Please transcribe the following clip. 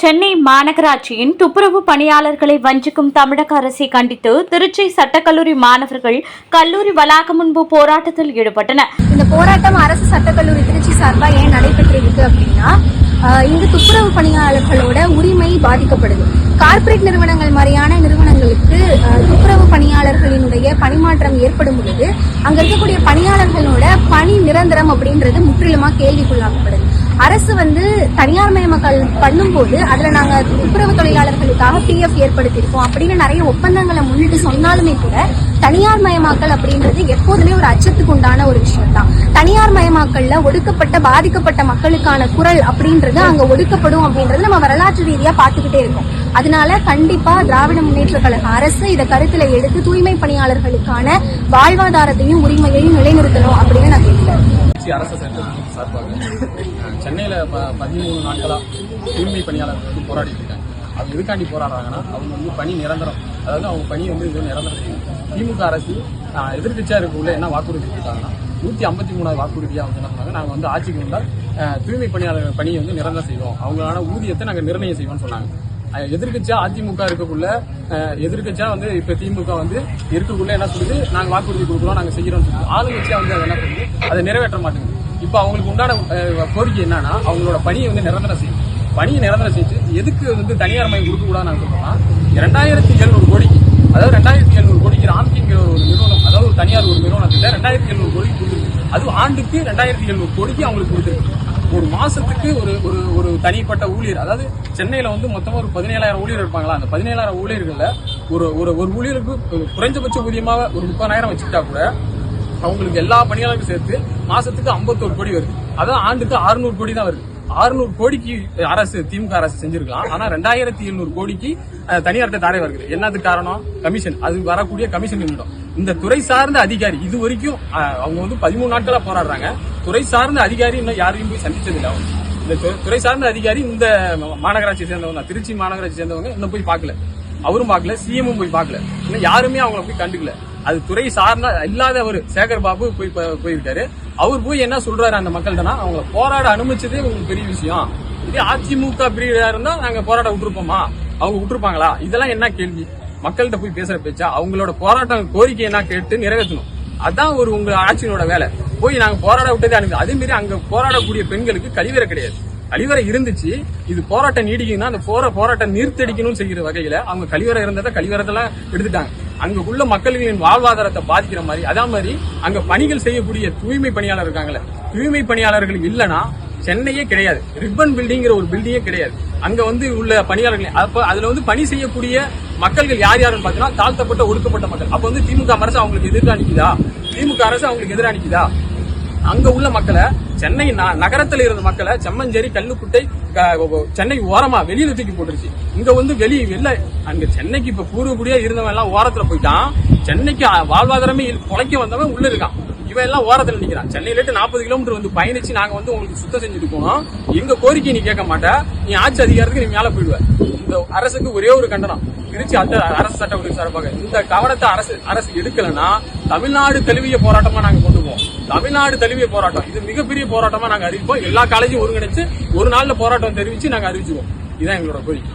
சென்னை மாநகராட்சியின் துப்புரவு பணியாளர்களை வஞ்சிக்கும் தமிழக அரசை கண்டித்து திருச்சி சட்டக்கல்லூரி மாணவர்கள் கல்லூரி வளாகம் முன்பு போராட்டத்தில் ஈடுபட்டனர். இந்த போராட்டம் அரசு சட்டக்கல்லூரி திருச்சி சார்பாக ஏன் நடைபெற்றிருக்கு அப்படின்னா இந்த துப்புரவு பணியாளர்களோட உரிமை பாதிக்கப்படுது. கார்ப்பரேட் நிறுவனங்கள் மாதிரியான நிறுவனங்களுக்கு துப்புரவு பணியாளர்களினுடைய பணிமாற்றம் ஏற்படும் பொழுது அங்க இருக்கக்கூடிய பணியாளர்களோட பணி நிரந்தரம் அப்படின்றது முற்றிலுமா கேள்விக்குள்ளாக்கப்படுது. அரசு வந்து தனியார் மயமக்கள் பண்ணும்போது அதில் நாங்கள் துப்புரவு தொழிலாளர்களுக்காக பிஎஃப் ஏற்படுத்தியிருக்கோம். அப்படின்னு நிறைய ஒப்பந்தங்களை முன்னிட்டு சொன்னாலுமே கூட தனியார் மயமாக்கல் அப்படின்றது எப்போதுமே ஒரு அச்சத்துக்கு உண்டான ஒரு விஷயம் தான் தனியார் மயமாக்கல்ல ஒடுக்கப்பட்ட பாதிக்கப்பட்ட மக்களுக்கான குரல் அப்படின்றது அங்க ஒடுக்கப்படும் அப்படின்றது நம்ம வரலாற்று ரீதியா பார்த்துக்கிட்டே இருக்கோம். அதனால கண்டிப்பா திராவிட முன்னேற்ற கழக அரசு இதை கருத்துல எடுத்து தூய்மை பணியாளர்களுக்கான வாழ்வாதாரத்தையும் உரிமையையும் நிலைநிறுத்தணும் அப்படின்னு நான் கேட்கிறேன் திருச்சி அரசு சட்டத்தின் சார்பாக. சென்னையில் ப பதிமூணு நாட்களாக தூய்மை பணியாளர்கள் வந்து போராடிட்டு இருக்காங்க. அவங்க எதுக்காண்டி போராடுறாங்கன்னா அவங்க வந்து பணி நிரந்தரம். அதாவது அவங்க பணி வந்து இது நிரந்தரம் திமுக அரசு எதிர்கட்சியாக எதிர்க்கட்சியா இருக்கக்குள்ள என்ன வாக்குறுதி கொடுத்தாங்கன்னா நூற்றி ஐம்பத்தி மூணாவது வாக்குறுதியாக வந்து என்ன சொன்னாங்க நாங்கள் வந்து ஆட்சிக்கு வந்தால் தூய்மை பணியாளர்கள் பணியை வந்து நிரந்தரம் செய்வோம். அவங்களான ஊதியத்தை நாங்கள் நிர்ணயம் செய்வோம்னு சொன்னாங்க. எதிர்கட்சியா அதிமுக இருக்கக்குள்ள எதிர்கட்சியா வந்து இப்ப திமுக வந்து இருக்கக்குள்ள என்ன சொல்லுது? நாங்க வாக்குறுதி கொடுக்குறோம் நாங்க செய்யறோம் சொல்லுது. ஆளுங்கட்சியா வந்து அதை என்ன பண்ணுது? அதை நிறைவேற்ற மாட்டேங்குது. இப்ப அவங்களுக்கு உண்டான கோரிக்கை என்னன்னா அவங்களோட பணியை வந்து நிரந்தரம் செய்யும் பணியை நிரந்தரம் செஞ்சு எதுக்கு வந்து தனியார் மையம் கொடுக்க கூடாது நாங்க சொல்றோம்னா ரெண்டாயிரத்தி எழுநூறு கோடிக்கு அதாவது ரெண்டாயிரத்தி எழுநூறு கோடிக்கு ராம்கிங்கிற ஒரு நிறுவனம் அதாவது ஒரு தனியார் ஒரு நிறுவனத்தில் ரெண்டாயிரத்தி எழுநூறு கோடிக்கு கொடுத்துருக்கு. அது ஆண்டுக்கு ரெண்டாயிரத்தி எழுநூறு கோடிக்கு அவங்களுக்கு கொடுத்துருக்கு. ஒரு மாசத்துக்கு ஒரு ஒரு ஒரு தனிப்பட்ட ஊழியர். அதாவது சென்னையில வந்து மொத்தமா ஒரு பதினேழாயிரம் ஊழியர் இருப்பாங்களா? அந்த பதினேழாயிரம் ஊழியர்களில் ஒரு ஒரு ஒரு ஊழியருக்கு குறைஞ்சபட்ச ஊதியமாக ஒரு முப்பதாயிரம் வச்சுக்கிட்டா கூட அவங்களுக்கு எல்லா பணியாளர்களும் சேர்த்து மாசத்துக்கு 51 கோடி வருது. அதான் ஆண்டுக்கு 600 கோடி தான் வருது. 600 கோடிக்கு அரசு திமுக அரசு செஞ்சிருக்கலாம். ஆனா ரெண்டாயிரத்தி எழுநூறு கோடிக்கு தனியார்கிட்ட தனியார்ட்ட தாரை வருது. என்னது காரணம்? கமிஷன். அது வரக்கூடிய கமிஷன் நிமிடம் இந்த துறை சார்ந்த அதிகாரி இது வரைக்கும் அவங்க வந்து பதிமூணு நாட்களா போராடுறாங்க. துறை சார்ந்த அதிகாரி இன்னும் யாரையும் போய் சந்திச்சதில்லை அவங்க. இந்த து- துறை சார்ந்த அதிகாரி இந்த மாநகராட்சி சேர்ந்தவங்க தான். திருச்சி மாநகராட்சி சேர்ந்தவங்க இன்னும் போய் பார்க்கல. அவரும் பார்க்கல சிஎம்மும் போய் பார்க்கல. இன்னும் யாருமே அவங்கள போய் கண்டுக்கல. அது துறை சார்ந்த இல்லாத ஒரு சேகர் பாபு போய் போயிருக்காரு அவர் போய் என்ன சொல்றாரு அந்த மக்கள்கிட்டனா? அவங்கள போராட அனுமதிச்சதே உங்களுக்கு பெரிய விஷயம். இதே அதிமுக பிரியா இருந்தா நாங்க போராட விட்டுருப்போமா? அவங்க விட்டுருப்பாங்களா? இதெல்லாம் என்ன கேள்வி? மக்கள்கிட்ட போய் பேசுற பேச்சா அவங்களோட போராட்டம் கோரிக்கை என்ன கேட்டு நிறைவேற்றணும். அதான் ஒரு உங்க ஆட்சியினோட வேலை. போய் நாங்க போராட விட்டதே அனுப்பி அதே மாதிரி அங்க போராடக்கூடிய பெண்களுக்கு கழிவறை கிடையாது. கழிவறை இருந்துச்சு. இது போராட்டம் நீடிக்குன்னா அந்த போற போராட்டம் நீர்த்தடிக்கணும்னு செய்கிற வகையில அவங்க கழிவறை இருந்ததை கழிவறதெல்லாம் எடுத்துட்டாங்க. அங்க உள்ள மக்களின் வாழ்வாதாரத்தை பாதிக்கிற மாதிரி அதே மாதிரி அங்க பணிகள் செய்யக்கூடிய தூய்மை பணியாளர் இருக்காங்களே தூய்மை பணியாளர்கள் இல்லைன்னா சென்னையே கிடையாது. ரிப்பன் பில்டிங்கிற ஒரு பில்டிங்கே கிடையாது. அங்க வந்து உள்ள பணியாளர்கள் அப்ப அதுல வந்து பணி செய்யக்கூடிய மக்கள்கள் யார் யாருன்னு பாத்தீங்கன்னா தாழ்த்தப்பட்ட ஒடுக்கப்பட்ட மக்கள். அப்ப வந்து திமுக அரசு அவங்களுக்கு எதிராக நிக்குதா? திமுக அரசு அவங்களுக்கு எதிராக நிக்குதா? அங்க உள்ள மக்களை சென்னை ந- நகரத்துல இருந்த மக்களை செம்மஞ்சேரி கல்லுக்குட்டை சென்னை ஓரமா வெளியில தூக்கி போட்டுருச்சு. இங்க வந்து வெளிய வெளில அங்க சென்னைக்கு இப்ப பூர்வக்குடியா இருந்தவன் எல்லாம் ஓரத்துல போயிட்டான். சென்னைக்கு வாழ்வாதாரமே குலைக்க வந்தவன் உள்ள இருக்கான். இவன் எல்லாம் ஓரத்தில் நிற்கிறான் சென்னையில நாற்பது கிலோமீட்டர் வந்து பயணிச்சு நாங்க வந்து உங்களுக்கு சுத்தம் செஞ்சுட்டு போனோம். எங்க கோரிக்கை நீ கேட்க மாட்ட. நீ ஆட்சி அதிகாரத்துக்கு நீ மேல போயிடுவ. இந்த அரசுக்கு ஒரே ஒரு கண்டனம். திருச்சி அந்த அரசு சட்டப்படி சார்பாக. இந்த கவனத்தை அரசு அரசு எடுக்கலன்னா தமிழ்நாடு தழுவிய போராட்டமா நாங்க கொண்டு போவோம். தமிழ்நாடு தழுவிய போராட்டம். இது மிகப்பெரிய போராட்டமா நாங்க அறிவிப்போம். எல்லா காலேஜும் ஒருங்கிணைச்சு ஒரு நாள்ல போராட்டம் தெரிவிச்சு நாங்க அறிவிச்சுவோம் இதுதான் எங்களோட கோரிக்கை.